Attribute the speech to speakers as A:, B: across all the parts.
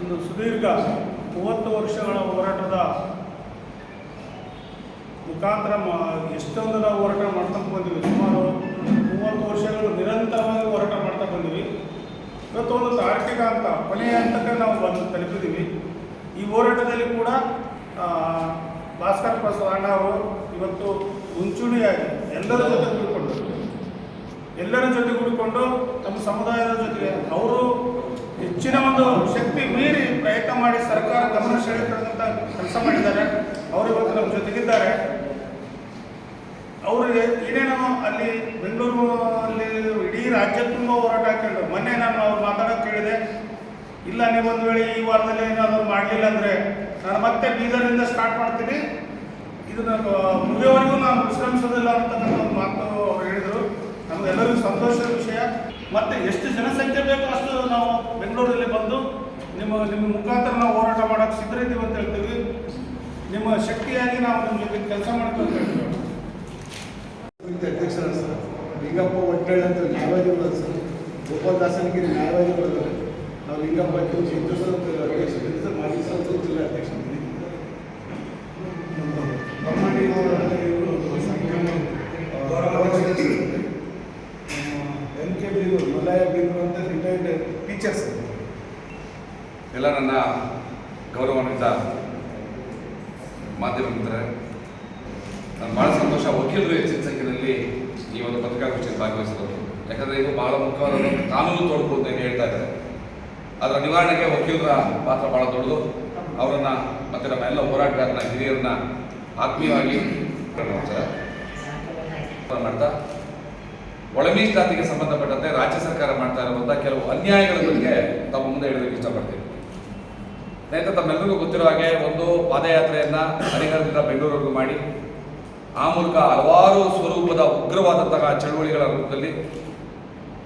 A: ಒಂದು ಸುದೀರ್ಘ ಮೂವತ್ತು ವರ್ಷಗಳ ಹೋರಾಟದ ಮುಖಾಂತರ ಎಷ್ಟೊಂದು ನಾವು ಹೋರಾಟ ಮಾಡ್ತಾ ಬಂದೀವಿ. ಸುಮಾರು ಮೂವತ್ತು ವರ್ಷಗಳು ನಿರಂತರವಾಗಿ ಹೋರಾಟ ಮಾಡ್ತಾ ಬಂದೀವಿ. ಇವತ್ತು ಒಂದು ತಾರ್ಕಿಕ ಅಂತ, ಕೊನೆಯ ಹಂತಕ್ಕೆ ನಾವು ಬಂದು ತಲುಪಿದ್ದೀವಿ ಈ ಹೋರಾಟದಲ್ಲಿ ಕೂಡ ಭಾಸ್ಕರ್ ಪ್ರಸಾದ್ ಅವರು ಇವತ್ತು ಮುಂಚೂಣಿಯಾಗಿ ಎಲ್ಲರ ಜೊತೆ ಕೂಡಿಕೊಂಡು ಎಲ್ಲರ ಜೊತೆ ಕೂಡಿಕೊಂಡು ತಮ್ಮ ಸಮುದಾಯದ ಜೊತೆಗೆ, ಅವರು ಹೆಚ್ಚಿನ ಒಂದು ಶಕ್ತಿ ಮೀರಿ ಪ್ರಯತ್ನ ಮಾಡಿ ಸರ್ಕಾರ ಗಮನ ಸೆಳೆತಕ್ಕಂಥ ಕೆಲಸ ಮಾಡಿದ್ದಾರೆ. ಅವರು ಇವತ್ತು ನಮ್ಮ ಜೊತೆಗಿದ್ದಾರೆ. ಅವರಿಗೆ ಏನೇನೋ ಅಲ್ಲಿ ಬೆಂಗಳೂರು ಅಲ್ಲಿ ಇಡೀ ರಾಜ್ಯ ತುಂಬ ಹೋರಾಟ ಹಾಕೊಂಡು ಮೊನ್ನೆ ನಾನು ಅವ್ರು ಮಾತಾಡೋಕೆ ಕೇಳಿದೆ. ಇಲ್ಲ, ನೀವು ಒಂದು ವೇಳೆ ಈ ವಾರದಲ್ಲಿ ಏನಾದರೂ ಮಾಡಲಿಲ್ಲ ಅಂದರೆ ನಾನು ಮತ್ತೆ ಬೀದರ್ನಿಂದ ಸ್ಟಾರ್ಟ್ ಮಾಡ್ತೀನಿ. ಇದನ್ನ ಮುಗಿಯೋವರೆಗೂ ನಾನು ವಿಶ್ರಮಿಸೋದಿಲ್ಲ ಅಂತ ಒಂದು ಮಾತು ಅವ್ರು ಹೇಳಿದರು. ನಮಗೆಲ್ಲರಿಗೂ ಸಂತೋಷದ ವಿಷಯ. ಮತ್ತೆ ಎಷ್ಟು ಜನಸಂಖ್ಯೆ ಬೇಕೋ ಅಷ್ಟು ನಾವು ಬೆಂಗಳೂರಲ್ಲಿ ಬಂದು ನಿಮ್ಮ ನಿಮ್ಮ ಮುಖಾಂತರ ನಾವು ಹೋರಾಟ ಮಾಡೋಕ್ಕೆ ಸಿದ್ಧರಿದ್ದೀವಿ ಅಂತ ಹೇಳ್ತೀವಿ. ನಿಮ್ಮ ಶಕ್ತಿಯಾಗಿ ನಾವು ನಿಮ್ಮ ಜೊತೆ ಕೆಲಸ ಮಾಡ್ತೀವಿ
B: ಅಧ್ಯಕ್ಷರಾದ ಸರ್. ಲಿಂಗಪ್ಪ ಒಟ್ಟಳ್ಳಿ ಅಂತ ನ್ಯಾಯವಾದಿಗಳು ಸರ್. ಗೋಪಾಲ್ ದಾಸನಿಗೆ ನ್ಯಾಯವಾದಿಗಳು ನಾವು ಲಿಂಗಪ್ಪ ಅಂತ ಹಿಂದೂ ಸಂಘದ ಅಧ್ಯಕ್ಷರಿದ್ದೀವಿ ಸರ್ ಮಾಜಿ ಸಂಸದ ಜಿಲ್ಲಾ ಅಧ್ಯಕ್ಷರಿದ್ದೀವಿ ನಮ್ಮ ಬೊಮ್ಮಡಿ ಅವರ ಇವರು ಸಂಕ್ರಮಣ ಎನ್ ಕೆ ಬಿ ಮಲಾಯ ಬೀರು ಅಂತ ರಿಟೈರ್ಡ್ ಟೀಚರ್ಸ್
C: ಎಲ್ಲ ನನ್ನ ಗೌರವಾನ್ವಿತ ಮಾಧ್ಯಮ ಮಿತ್ರರೇ ನಾನು ಭಾಳ ಸಂತೋಷ. ವಕೀಲರು ಹೆಚ್ಚಿನ ಸಂಖ್ಯೆಯಲ್ಲಿ ಈ ಒಂದು ಪತ್ರಿಕಾಗೋಷ್ಠಿಯಲ್ಲಿ ಭಾಗವಹಿಸಿದರು ಯಾಕಂದರೆ ಇದು ಬಹಳ ಮುಖ್ಯವಾದ ಕಾನೂನು ತೊಡಕು ಅಂತ ಹೇಳ್ತಾ ಇದ್ದಾರೆ. ಅದರ ನಿವಾರಣೆಗೆ ವಕೀಲರ ಪಾತ್ರ ಭಾಳ ದೊಡ್ಡದು. ಅವರನ್ನ ಮತ್ತು ನಮ್ಮ ಎಲ್ಲ ಹೋರಾಟಗಾರನ ಹಿರಿಯರನ್ನ ಆತ್ಮೀಯವಾಗಿ ಮಾಡ್ತಾ. ಒಳ ಮೀಸಲಾತಿಗೆ ಸಂಬಂಧಪಟ್ಟಂತೆ ರಾಜ್ಯ ಸರ್ಕಾರ ಮಾಡ್ತಾ ಇರುವಂತಹ ಕೆಲವು ಅನ್ಯಾಯಗಳ ಬಗ್ಗೆ ತಮ್ಮ ಮುಂದೆ ಹೇಳೋದಕ್ಕೆ ಇಷ್ಟಪಡ್ತೀನಿ. ಸ್ನೇಹಿತರೆ ತಮ್ಮೆಲ್ಲರಿಗೂ ಗೊತ್ತಿರೋ ಹಾಗೆ ಒಂದು ಪಾದಯಾತ್ರೆಯನ್ನ ಹರಿಹರದಿಂದ ಬೆಂಗಳೂರಿಗೂ ಮಾಡಿ, ಆ ಮೂಲಕ ಹಲವಾರು ಸ್ವರೂಪದ ಉಗ್ರವಾದಂತಹ ಚಳುವಳಿಗಳ ರೂಪದಲ್ಲಿ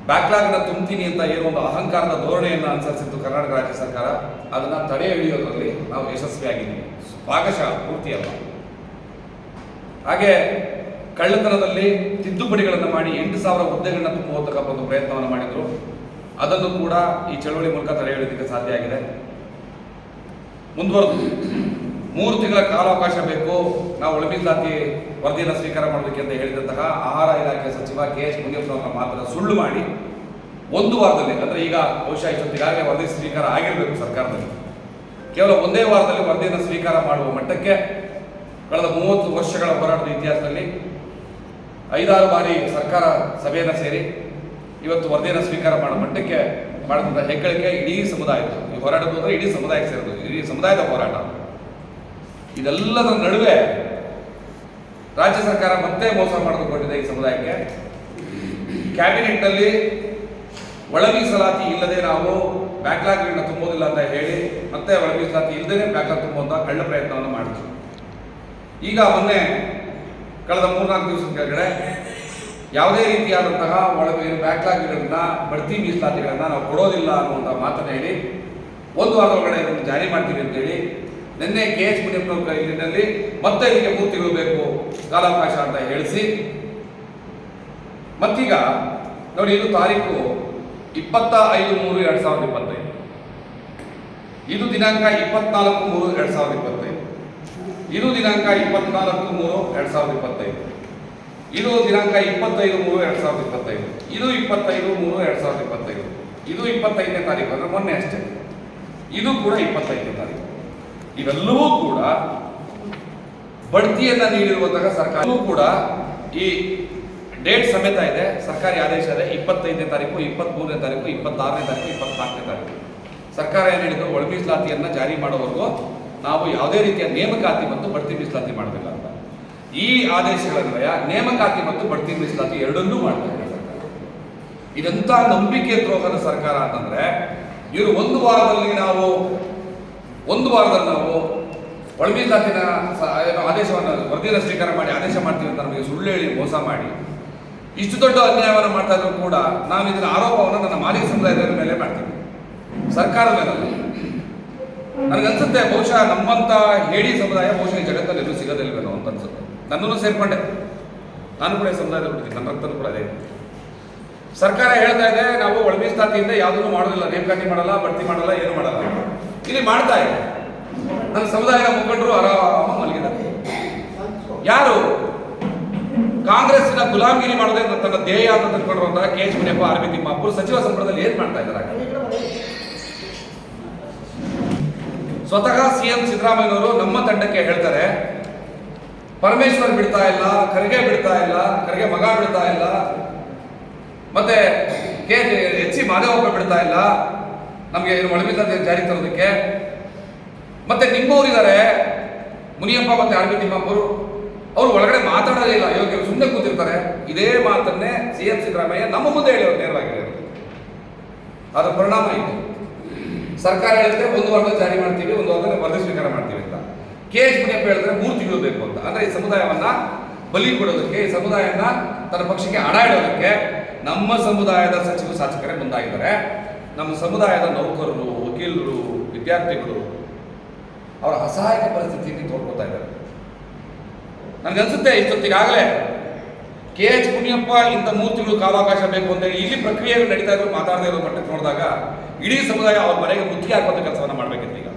C: ಬ್ಯಾಕ್ಲಾಗ್ನ ತುಂಬ್ತೀನಿ ಅಂತ ಏನೋ ಒಂದು ಅಹಂಕಾರದ ಧೋರಣೆಯನ್ನು ಅನುಸರಿಸಿತ್ತು ಕರ್ನಾಟಕ ರಾಜ್ಯ ಸರ್ಕಾರ. ಅದನ್ನ ತಡೆ ಹಿಡಿಯೋದ್ರಲ್ಲಿ ನಾವು ಯಶಸ್ವಿಯಾಗಿದ್ದೀವಿ. ಭಾಗಶಃ ಪೂರ್ತಿಯಲ್ಲ. ಹಾಗೆ ಕಳ್ಳತನದಲ್ಲಿ ತಿದ್ದುಪಡಿಗಳನ್ನು ಮಾಡಿ ಎಂಟು ಸಾವಿರ ಹುದ್ದೆಗಳನ್ನ ತುಂಬುವಂತಕ್ಕ ಒಂದು ಪ್ರಯತ್ನವನ್ನು ಮಾಡಿದ್ರು. ಅದನ್ನು ಕೂಡ ಈ ಚಳುವಳಿ ಮೂಲಕ ತಡೆ ಹಿಡಿಯೋದಕ್ಕೆ ಸಾಧ್ಯ ಆಗಿದೆ. ಮುಂದುವರೆದು. ಮೂರು ತಿಂಗಳ ಕಾಲಾವಕಾಶ ಬೇಕು. ನಾವು ಉಳಿಮೆ ಜಾತಿ ವರದಿಯನ್ನು ಸ್ವೀಕಾರ ಮಾಡಬೇಕು ಅಂತ ಹೇಳಿದಂತಹ ಆಹಾರ ಇಲಾಖೆ ಸಚಿವ ಕೆ ಎಚ್ ಮುನಿಯಪ್ಪನವರ ಮಾತ್ರ ಸುಳ್ಳು ಮಾಡಿ ಒಂದು ವಾರದಲ್ಲಿ, ಅಂದರೆ ಈಗ ಬಹುಶಃ ಇಷ್ಟೊತ್ತಿಗಾಗಲೇ ವರದಿ ಸ್ವೀಕಾರ ಆಗಿರಬೇಕು ಸರ್ಕಾರದಲ್ಲಿ. ಕೇವಲ ಒಂದೇ ವಾರದಲ್ಲಿ ವರದಿಯನ್ನು ಸ್ವೀಕಾರ ಮಾಡುವ ಮಟ್ಟಕ್ಕೆ ಕಳೆದ ಮೂವತ್ತು ವರ್ಷಗಳ ಹೋರಾಟದ ಇತಿಹಾಸದಲ್ಲಿ ಐದಾರು ಬಾರಿ ಸರ್ಕಾರ ಸಭೆಯನ್ನು ಸೇರಿ ಇವತ್ತು ವರದಿಯನ್ನು ಸ್ವೀಕಾರ ಮಾಡೋ ಮಟ್ಟಕ್ಕೆ ಮಾಡಿದಂಥ ಹೆಗ್ಗಳಿಕೆ ಇಡೀ ಸಮುದಾಯ ಈ ಹೋರಾಟದ ಇಡೀ ಸಮುದಾಯಕ್ಕೆ ಸೇರೋದು ಇಡೀ ಸಮುದಾಯದ ಹೋರಾಟ. ಇದೆಲ್ಲದರ ನಡುವೆ ರಾಜ್ಯ ಸರ್ಕಾರ ಮತ್ತೆ ಮೋಸ ಮಾಡಿಕೊಂಡಿದೆ ಈ ಸಮುದಾಯಕ್ಕೆ. ಕ್ಯಾಬಿನೆಟ್ನಲ್ಲಿ ಒಳ ಮೀಸಲಾತಿ ಇಲ್ಲದೆ ನಾವು ಬ್ಯಾಕ್ಲಾಗ್ಗಳನ್ನ ತುಂಬೋದಿಲ್ಲ ಅಂತ ಹೇಳಿ ಮತ್ತೆ ಒಳ ಮೀಸಲಾತಿ ಇಲ್ಲದೇ ಬ್ಯಾಕ್ಲಾಗ್ ತುಂಬುವಂಥ ಕಳ್ಳ ಪ್ರಯತ್ನವನ್ನು ಮಾಡಿದ್ರು. ಈಗ ಮೊನ್ನೆ ಕಳೆದ ಮೂರ್ನಾಲ್ಕು ದಿವಸದ ಕೆಳಗಡೆ ಯಾವುದೇ ರೀತಿಯಾದಂತಹ ಒಳ ಬ್ಯಾಕ್ಲಾಗ್ಗಳನ್ನ ಬಡ್ತಿ ಮೀಸಲಾತಿಗಳನ್ನ ನಾವು ಕೊಡೋದಿಲ್ಲ ಅನ್ನುವಂಥ ಮಾತನ್ನ ಹೇಳಿ ಒಂದು ವಾರ ಒಳಗಡೆ ಇದನ್ನು ಜಾರಿ ಮಾಡ್ತೀವಿ ಅಂತೇಳಿ ನಿನ್ನೆ ಕೆ ಎಚ್ ಮುನಿಯಪ್ಪನವ್ರ ಕೈಲಿನಲ್ಲಿ ಮತ್ತೆ ಇದಕ್ಕೆ ಮೂರು ತಿಂಗಳು ಬೇಕು ಕಾಲಾವಕಾಶ ಅಂತ ಹೇಳಿಸಿ. ಮತ್ತೀಗ ನೋಡಿ ಇದು ತಾರೀಕು ಇಪ್ಪತ್ತ ಐದು ಮೂರು ಎರಡು ಸಾವಿರದ ಇಪ್ಪತ್ತೈದು. ಇದು ದಿನಾಂಕ ಇಪ್ಪತ್ನಾಲ್ಕು ಮೂರು ಎರಡು ಸಾವಿರದ ಇಪ್ಪತ್ತೈದು. ಇದು ದಿನಾಂಕ ಇಪ್ಪತ್ನಾಲ್ಕು ಮೂರು ಎರಡು ಸಾವಿರದ ಇಪ್ಪತ್ತೈದು. ಇದು ದಿನಾಂಕ ಇಪ್ಪತ್ತೈದು ಮೂರು ಎರಡು ಸಾವಿರದ ಇಪ್ಪತ್ತೈದು. ಇದು ಇಪ್ಪತ್ತೈದು ಮೂರು ಎರಡು ಸಾವಿರದ ಇಪ್ಪತ್ತೈದು. ಇದು ಇಪ್ಪತ್ತೈದನೇ ತಾರೀಕು ಅಂದರೆ ಮೊನ್ನೆ ಅಷ್ಟೇ. ಇದು ಕೂಡ ಇಪ್ಪತ್ತೈದನೇ ತಾರೀಕು. ಇವೆಲ್ಲವೂ ಕೂಡ ಬಡ್ತಿಯನ್ನ ನೀಡಿರುವಂತಹ ಸರ್ಕಾರ. ಕೂಡ ಈ ಡೇಟ್ ಸಮೇತ ಇದೆ. ಸರ್ಕಾರಿ ಆದೇಶ ಇದೆ. ಇಪ್ಪತ್ತೈದನೇ ತಾರೀಕು ಇಪ್ಪತ್ತ್ಮೂರನೇ ತಾರೀಕು, ಇಪ್ಪತ್ತಾರನೇ ತಾರೀಕು, ಇಪ್ಪತ್ನಾಲ್ಕನೇ ತಾರೀಕು. ಸರ್ಕಾರ ಏನು ಹೇಳಿದ್ರು? ಒಳ ಮೀಸಲಾತಿಯನ್ನು ಜಾರಿ ಮಾಡೋವರೆಗೂ ನಾವು ಯಾವುದೇ ರೀತಿಯ ನೇಮಕಾತಿ ಮತ್ತು ಬಡ್ತಿ ಮೀಸಲಾತಿ ಮಾಡಬೇಕು ಅಂತ. ಈ ಆದೇಶಗಳನ್ವಯ ನೇಮಕಾತಿ ಮತ್ತು ಬಡ್ತಿ ಮೀಸಲಾತಿ ಎರಡನ್ನೂ ಮಾಡ್ತಾ ಇದೆ ಇದೆಂತ ನಂಬಿಕೆ ದ್ರೋಹದ ಸರ್ಕಾರ ಅಂತಂದ್ರೆ ಇವರು ಒಂದು ವಾರದಲ್ಲಿ ನಾವು, ಒಂದು ವಾರದಲ್ಲಿ ನಾವು ಒಳಮೆ ಮೀಸಲಾತಿನ ಸ- ಏನು ಆದೇಶವನ್ನು ವರದಿಯನ್ನು ಸ್ವೀಕಾರ ಮಾಡಿ ಆದೇಶ ಮಾಡ್ತೀವಿ ಅಂತ ನಮಗೆ ಸುಳ್ಳು ಹೇಳಿ ಮೋಸ ಮಾಡಿ, ಇಷ್ಟು ದೊಡ್ಡ ಅನ್ಯಾಯವನ್ನು ಮಾಡ್ತಾ ಇದ್ರು ಕೂಡ ನಾವು ಇದರ ಆರೋಪವನ್ನು ನನ್ನ ಮಾಲಿಕ ಸಮುದಾಯದ ಮೇಲೆ ಮಾಡ್ತೀವಿ. ಸರ್ಕಾರದ ಮೇಲೆ ನನಗನ್ಸುತ್ತೆ ಬಹುಶಃ ನಮ್ಮಂತ ಹೇಳಿ ಸಮುದಾಯ ಬಹುಶಃ ಈ ಜಗತ್ತಲ್ಲಿ ಎಲ್ಲೂ ಸಿಗೋದಿಲ್ವೇನೋ ಅಂತ ಅನ್ಸುತ್ತೆ. ನನ್ನನ್ನು ಸೇರ್ಕೊಂಡೆ. ನಾನು ಕೂಡ ಈ ಸಮುದಾಯದ ಬಿಡ್ತೀನಿ ನನ್ನ ರಕ್ತನೂ ಕೂಡ ಅದೇ. ಸರ್ಕಾರ ಹೇಳ್ತಾ ಇದೆ, ನಾವು ಒಳ ಮೀಸಲಾತಿಯಿಂದ ಯಾವುದನ್ನು ಮಾಡೋದಿಲ್ಲ, ನೇಮಕಾತಿ ಮಾಡಲ್ಲ ಬಡ್ತಿ ಮಾಡಲ್ಲ, ಏನು ಮಾಡಲ್ಲ. ಇಲ್ಲಿ ಮಾಡ್ತಾ ಇದೆ. ನನ್ನ ಸಮುದಾಯದ ಮುಖಂಡರು ಆರಾಮ ಮಲಗಿದ್ದಾರೆ. ಯಾರು? ಕಾಂಗ್ರೆಸ್ನ ಗುಲಾಮಗಿರಿ ಮಾಡೋದೇ ತನ್ನ ಧ್ಯೇಯ ಅಂತ ತಿಳ್ಕೊಂಡಿರುವಂತಹ K H Muniyappa, R B Thimmapura ಸಚಿವ ಸಂಪುಟದಲ್ಲಿ ಏನ್ ಮಾಡ್ತಾ ಇದ್ದಾರೆ? ಸ್ವತಃ ಸಿಎಂ ಸಿದ್ದರಾಮಯ್ಯನವರು ನಮ್ಮ ತಂಡಕ್ಕೆ ಹೇಳ್ತಾರೆ, ಪರಮೇಶ್ವರ್ ಬಿಡ್ತಾ ಇಲ್ಲ, ಖರ್ಗೆ ಬಿಡ್ತಾ ಇಲ್ಲ, ಖರ್ಗೆ ಮಗ ಬಿಡ್ತಾ ಇಲ್ಲ ಮತ್ತೆ ಕೆ ಎಚ್ ಸಿ ಮಾದೇವಪ್ಪ ಬಿಡ್ತಾ ಇಲ್ಲ. ನಮಗೆ ಒಳಮಿತ ಜಾರಿ ತರೋದಕ್ಕೆ. ಮತ್ತೆ ನಿಮ್ಮವ್ರು ಇದ್ದಾರೆ ಮುನಿಯಪ್ಪ ಮತ್ತೆ ಆರ್ ಬಿ ತಿಮ್ಮಾಪುರು. ಅವರು ಒಳಗಡೆ ಮಾತಾಡೋದೇ ಇಲ್ಲ. ಯೋಗ್ಯರು ಸುಮ್ಮನೆ ಕೂತಿರ್ತಾರೆ. ಇದೇ ಮಾತನ್ನೇ ಸಿ ಎಂ ಸಿದ್ದರಾಮಯ್ಯ ನಮ್ಮ ಮುಂದೆ ಹೇಳಿದ್ರು ನೇರವಾಗಿ. ಅದರ ಪರಿಣಾಮ ಇದೆ. ಸರ್ಕಾರ ಹೇಳಿದ್ರೆ ಒಂದು ವಾರದ ಜಾರಿ ಮಾಡ್ತೀವಿ, ಒಂದು ವಾರದ ವರದಿ ಸ್ವೀಕಾರ ಮಾಡ್ತೀವಿ ಅಂತ. ಕೆ ಎಚ್ ಮುನಿಯಪ್ಪ ಹೇಳಿದ್ರೆ ಮೂರು ತಿಂಗಳು ಬೇಕು ಅಂತ. ಅಂದ್ರೆ ಈ ಸಮುದಾಯವನ್ನ ಬಲಿ ಕೊಡೋದಕ್ಕೆ, ಈ ಸಮುದಾಯನ ತನ್ನ ಪಕ್ಷಕ್ಕೆ ಹಣ ಇಡೋದಕ್ಕೆ ನಮ್ಮ ಸಮುದಾಯದ ಸಚಿವ ಶಾಸಕರೇ ಮುಂದಾಗಿದ್ದಾರೆ ನಮ್ಮ ಸಮುದಾಯದ ನೌಕರರು, ವಕೀಲರು, ವಿದ್ಯಾರ್ಥಿಗಳು ಅವರ ಅಸಹಾಯಕ ಪರಿಸ್ಥಿತಿಯಲ್ಲಿ ತೋಡ್ಕೊತಾ ಇದ್ದಾರೆ. ನನಗನ್ಸುತ್ತೆ ಇಷ್ಟೊತ್ತಿಗಾಗಲೇ ಕೆ ಎಚ್ ಮುನಿಯಪ್ಪ ಇಂಥ ಮೂರ್ತಿಗಳು ಕಾಲಾವಕಾಶ ಬೇಕು ಅಂತ ಇಲ್ಲಿ ಪ್ರಕ್ರಿಯೆಗಳು ನಡೀತಾ ಇದ್ರು ಮಾತಾಡದೇ ಇರೋ ಮಟ್ಟಕ್ಕೆ ನೋಡಿದಾಗ ಇಡೀ ಸಮುದಾಯ ಅವ್ರ ಮನೆಗೆ ಮುತ್ತಿಗೆ ಹಾಕುವಂಥ ಕೆಲಸವನ್ನು ಮಾಡಬೇಕಿತ್ತು ಈಗ.